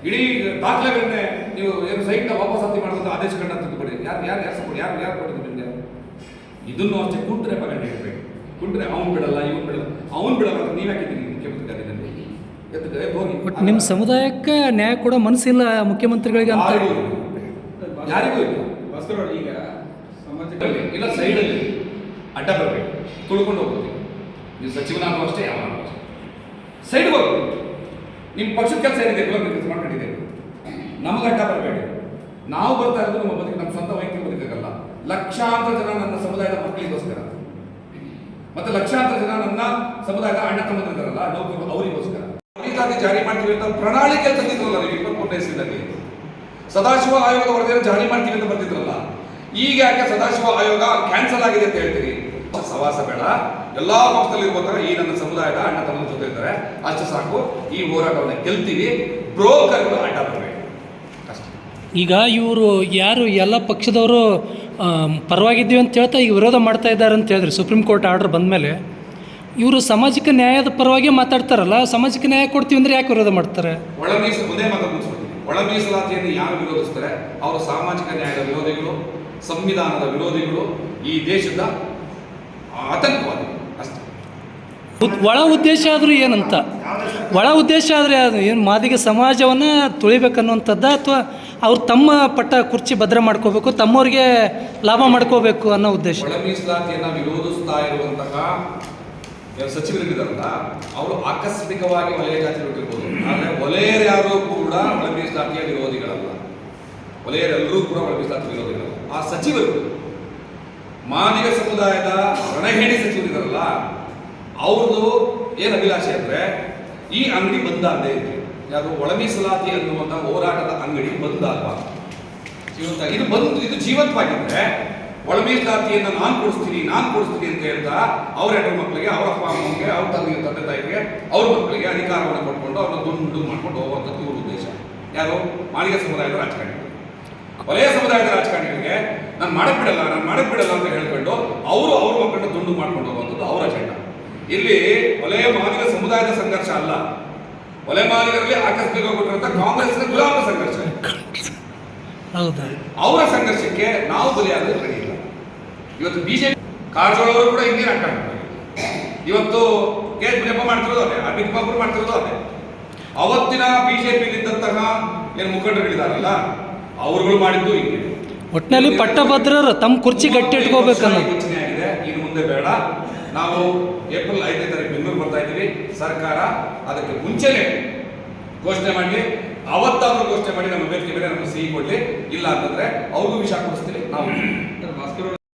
C: ಇಡೀ ದಾಖಲೆಗಳನ್ನೇ ನೀವು ಏನು ಸೈಟ್ನ ವಾಪಸ್ ಹತ್ತಿ ಮಾಡುವಂತ ಆದೇಶಗಳನ್ನ ತಂದುಕೊಡಿ. ಯಾರು ಯಾರು ಯಾರು ಸಪೋರ್ಟ್ ಯಾರು ಯಾರು ಕೊಟ್ಟಿದ್ದು ನಿಮಗೆ? ಇದನ್ನು ಅಷ್ಟೇ ಕುಂಟ್ರೆ ಬಗ್ಗೆ ಹೇಳ್ಬೇಕು. ಕುಂಟ್ರೆ ಅವ್ನು ಬಿಡಲ್ಲ ಇವನು ಬಿಡಲ್ಲ. ಅವ್ನು ಬಿಡಲ್ಲ ಅಂತ ನೀವು ಮುಖ್ಯಮಂತ್ರಿ ಎದ್ದು ಹೋಗಿ.
D: ಒಟ್ಟು ನಿಮ್ಮ ಸಮುದಾಯಕ್ಕೆ ನ್ಯಾಯ ಕೊಡೋ ಮನಸ್ಸಿಲ್ಲ ಮುಖ್ಯಮಂತ್ರಿಗಳಿಗೆ ಅಂತ
C: ಯಾರಿಗೂ ಇಲ್ಲ. ಯಾರಿಗೂ ಇಲ್ಲ.
E: ಭಾಸ್ಕರ್ ಈಗ
C: ಸಮಾಜದಲ್ಲಿ ಇಲ್ಲ ಸೈಡಲ್ಲಿ ಅಡ್ಡ ಬರಬೇಕು. ತುಳ್ಕೊಂಡು ಹೋಗ್ಬೋದು ನೀವು ಸಚಿವನಾದರೂ ಅಷ್ಟೇ, ಯಾವ ಅಷ್ಟೇ. ಹೋಗಿ ನಿಮ್ಮ ಪಕ್ಷದ ಕೆಲಸ ಏನಿದೆ ಗುಲಾಬಿ ಕೆಲಸ ಮಾಡ್ಕೊಂಡಿದೆ ನಮಗೆ ಅಡ್ಡ ಬರಬೇಡಿ. ನಾವು ಬರ್ತಾ ಇರೋದು ನಮ್ಮ ಬದುಕು, ನಮ್ಮ ಸ್ವಂತ ವೈಯಕ್ತಿಕ ಬದುಕಾಗಲ್ಲ ಲಕ್ಷಾಂತರ ಜನ ನನ್ನ ಸಮುದಾಯದ ಮಕ್ಕಳಿಗೋಸ್ಕರ. ಮತ್ತೆ ಲಕ್ಷಾಂತರ ಜನ ನನ್ನ ಸಮುದಾಯದ ಅಣ್ಣ ತಮ್ಮದಿದ್ದಾರಲ್ಲ ನೌಕರರು ಅವರಿಗೋಸ್ಕರ. ಅವರಿಗಾಗಿ ಜಾರಿ ಮಾಡ್ತೀವಿ ಅಂತ ಪ್ರಣಾಳಿಕೆ ತಂದಿದ್ರಲ್ಲ ನೀವು ಇಪ್ಪತ್ಮೂರನೇ ಸದಾಶಿವ ಆಯೋಗದ ವರದಿಯನ್ನು ಜಾರಿ ಮಾಡ್ತೀವಿ ಅಂತ ಬರ್ತಿದ್ರಲ್ಲ. ಈಗ ಯಾಕೆ ಸದಾಶಿವ ಆಯೋಗ ಕ್ಯಾನ್ಸಲ್ ಆಗಿದೆ ಅಂತ ಹೇಳ್ತೀರಿ? ಸವಾಸ ಬೇಡ. ಎಲ್ಲಾ ಪಕ್ಷದಲ್ಲಿ ಇರ್ಬೇಕಾದ್ರೆ ಈ ನನ್ನ ಸಮುದಾಯದ ಅಣ್ಣ ತಮ್ಮ ಜೊತೆ ಇದ್ದಾರೆ. ಅಷ್ಟು ಸಾಕು. ಈ ಹೋರಾಟವನ್ನು ಗೆಲ್ತೀವಿ. ಬ್ರೋಕರ್ಗಳು ಅಡ್ಡ ಬರಬೇಕು
D: ಈಗ ಇವರು ಯಾರು ಎಲ್ಲ ಪಕ್ಷದವರು ಪರವಾಗಿದ್ದೀವಿ ಅಂತ ಹೇಳ್ತಾ ಈಗ ವಿರೋಧ ಮಾಡ್ತಾ ಇದ್ದಾರೆ ಅಂತ ಹೇಳಿದ್ರೆ. ಸುಪ್ರೀಂ ಕೋರ್ಟ್ ಆರ್ಡರ್ ಬಂದ ಮೇಲೆ ಇವರು ಸಾಮಾಜಿಕ ನ್ಯಾಯದ ಪರವಾಗಿ ಮಾತಾಡ್ತಾರಲ್ಲ ಸಾಮಾಜಿಕ ನ್ಯಾಯ ಕೊಡ್ತೀವಿ ಅಂದ್ರೆ ಯಾಕೆ ವಿರೋಧ ಮಾಡ್ತಾರೆ?
C: ಒಳ ಮೀಸಲು ಒಂದೇ ಮಾತು ಒಳ ಮೀಸಲಾತಿಯನ್ನು ಯಾರು ವಿರೋಧಿಸ್ತಾರೆ? ಅವರು ಸಾಮಾಜಿಕ ನ್ಯಾಯದ ವಿರೋಧಿಗಳು ಸಂವಿಧಾನದ ವಿರೋಧಿಗಳು ಈ ದೇಶದ ಆತಂಕವಾದಿಗಳು ಅಷ್ಟೇ.
D: ಒಳ ಉದ್ದೇಶ ಆದರೂ ಏನಂತ? ಒಳ ಉದ್ದೇಶ ಆದರೆ ಅದು ಏನು ಮಾದಿಗೆ ಸಮಾಜವನ್ನು ತುಳಿಬೇಕನ್ನುವಂಥದ್ದು ಅಥವಾ ಅವ್ರು ತಮ್ಮ ಪಟ್ಟ ಕುರ್ಚಿ ಭದ್ರ ಮಾಡ್ಕೋಬೇಕು ತಮ್ಮವ್ರಿಗೆ ಲಾಭ ಮಾಡ್ಕೋಬೇಕು ಅನ್ನೋ ಉದ್ದೇಶ?
C: ಒಳ ಮೀಸಲಾತಿಯನ್ನ ವಿರೋಧಿಸ್ತಾ ಇರುವಂತಹ ಏನು ಸಚಿವರಿದ್ದಾರಲ್ಲ ಅವರು ಆಕಸ್ಮಿಕವಾಗಿ ವಲಯ ಜಾತಿ ಬಿಟ್ಟಿರ್ಬೋದು. ಆದರೆ ವಲಯರ್ಯಾರು ಕೂಡ ಒಳ ಮೀಸಲಾತಿಯ ವಿರೋಧಿಗಳಲ್ಲ. ವಲಯರೆಲ್ಲರೂ ಕೂಡ ಒಳ ಮೀಸಲಾತಿ ವಿರೋಧಿಗಳಲ್ಲ. ಆ ಸಚಿವರು ಮಾದಿಗ ಸಮುದಾಯದ ರಣಹೇಣಿ ಸಚಿವರಿದಾರಲ್ಲ, ಅವ್ರದ್ದು ಏನು ಅಭಿಲಾಷೆ ಅಂದರೆ, ಈ ಅಂಗಡಿ ಬಂದಾಗದೇ ಯಾರು ಒಳ ಮೀಸಲಾತಿ ಅನ್ನುವಂಥ ಹೋರಾಟದ ಅಂಗಡಿ ಬಂದಾಗಬಾರ್ದು ಜೀವಂತ ಇದು ಬಂದು, ಇದು ಜೀವಂತವಾಗಿದ್ದರೆ ಒಳ ಮೀಸಲಾತಿಯನ್ನು ನಾನು ಕೊಡಿಸ್ತೀನಿ ನಾನು ಕೊಡಿಸ್ತೀನಿ ಅಂತ ಹೇಳ್ತಾ ಅವ್ರ ಹೆಣ್ಣು ಮಕ್ಕಳಿಗೆ ಅವರ ಅಪ್ಪ ಅಮ್ಮನಿಗೆ ಅವ್ರ ತಂದೆ ತಂದೆ ತಾಯಿಗೆ, ಅವ್ರ ಮಕ್ಕಳಿಗೆ ಅಧಿಕಾರವನ್ನು ಕೊಟ್ಕೊಂಡು ಅವ್ರನ್ನ ದುಂಡು ಮಾಡ್ಕೊಂಡು ಹೋಗುವಂಥದ್ದು ಇವ್ರ ಉದ್ದೇಶ. ಯಾರು? ಮಾಳಿಗೆ ಸಮುದಾಯದ ರಾಜಕಾರಣಿಗಳು ವಲಯ ಸಮುದಾಯದ ರಾಜಕಾರಣಿಗಳಿಗೆ ನಾನು ಮಾಡಕ್ ಬಿಡಲ್ಲ ನಾನು ಮಾಡಕ್ ಬಿಡಲ್ಲ ಅಂತ ಹೇಳ್ಕೊಂಡು ಅವರು ಅವ್ರ ಮಕ್ಕಳನ್ನ ದುಂಡು ಮಾಡ್ಕೊಂಡು ಹೋಗುವಂಥದ್ದು ಅವರ ಅಜೆಂಡ ಇಲ್ಲಿ ವಲಯ ಮಾದಿಗ ಸಮುದಾಯದ ಸಂಘರ್ಷ ಅಲ್ಲ. ಒಲೆ ಮಾದಿಗರಲ್ಲಿ ಆಕಸ್ಮಿಕವಾಗಿರುವಂಥ ಕಾಂಗ್ರೆಸ್ನ ಗುಲಾಮ ಸಂಘರ್ಷ. ಅವರ ಸಂಘರ್ಷಕ್ಕೆ ನಾವು ಬಲಿಯಾಗಲು ರೆಡಿ ಇಲ್ಲ. ಇವತ್ತು ಬಿಜೆಪಿ ಕಾರಜೋಳ ಅವರು ಕೂಡ ಹಿಂದಿನ ಆಟ ಇವತ್ತು ಕೆ ಎಚ್ ಮುನಿಯಪ್ಪ ಮಾಡ್ತಿರೋದು ಅದೇ ಅಮಿತ್ ಬಾಬು ಮಾಡ್ತಿರೋದು ಅದೇ. ಅವತ್ತಿನ ಬಿಜೆಪಿಯಲ್ಲಿದ್ದಂತಹ ಏನು ಮುಖಂಡರುಗಳಿದಾರಲ್ಲ ಅವರುಗಳು ಮಾಡಿದ್ದು ಹಿಂಗೆ.
D: ಒಟ್ಟಿನಲ್ಲಿ ಪಟ್ಟಭದ್ರರು ತಮ್ಮ ಕುರ್ಚಿ ಗಟ್ಟಿ ಇಟ್ಕೋಬೇಕು
C: ಯೋಚನೆ ಆಗಿದೆ. ಇನ್ನು ಮುಂದೆ ಬೇಡ. ನಾವು ಏಪ್ರಿಲ್ ಐದನೇ ತಾರೀಕು ಬೆಂಗಳೂರು ಬರ್ತಾ ಇದ್ದೀವಿ. ಸರ್ಕಾರ ಅದಕ್ಕೆ ಮುಂಚೆನೆ ಘೋಷಣೆ ಮಾಡಿ ಅವತ್ತಾದ್ರೂ ಘೋಷಣೆ ಮಾಡಿ ನಮ್ಮ ಬೇಡಿಕೆ ಬೇರೆ ನಮಗೆ ಸಿಹಿ ಕೊಡ್ಲಿ. ಇಲ್ಲ ಅಂತಂದ್ರೆ ಅವ್ರಿಗೂ ವಿಷ ಕೊಡಿಸ್ತೀವಿ. ನಾವು.